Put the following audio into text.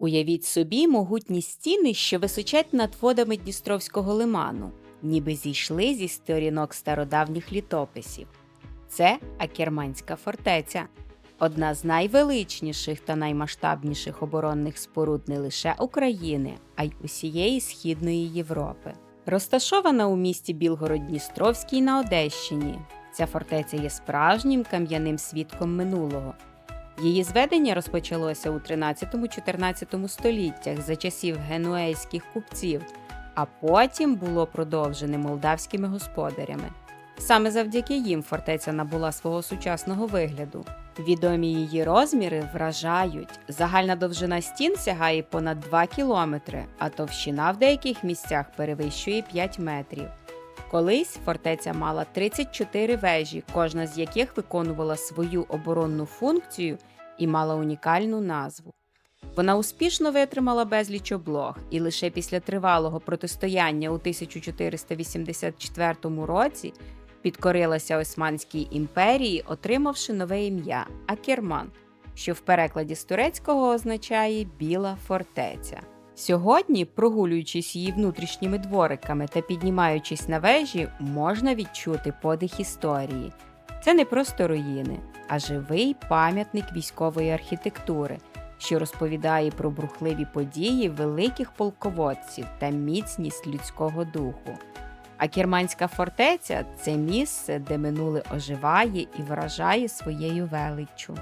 Уявіть собі могутні стіни, що височать над водами Дністровського лиману, ніби зійшли зі сторінок стародавніх літописів. Це Акерманська фортеця, одна з найвеличніших та наймасштабніших оборонних споруд не лише України, а й усієї Східної Європи. Розташована у місті Білгород-Дністровський на Одещині. Ця фортеця є справжнім кам'яним свідком минулого. Її зведення розпочалося у 13-14 століттях за часів генуейських купців, а потім було продовжене молдавськими господарями. Саме завдяки їм фортеця набула свого сучасного вигляду. Відомі її розміри вражають. Загальна довжина стін сягає понад 2 кілометри, а товщина в деяких місцях перевищує 5 метрів. Колись фортеця мала 34 вежі, кожна з яких виконувала свою оборонну функцію і мала унікальну назву. Вона успішно витримала безліч облог, і лише після тривалого протистояння у 1484 році підкорилася Османській імперії, отримавши нове ім'я Акерман, що в перекладі з турецького означає Біла фортеця. Сьогодні, прогулюючись її внутрішніми двориками та піднімаючись на вежі, можна відчути подих історії. Це не просто руїни, а живий пам'ятник військової архітектури, що розповідає про брухливі події великих полководців та міцність людського духу. А Керманська фортеця це місце, де минуле оживає і вражає своєю величчю.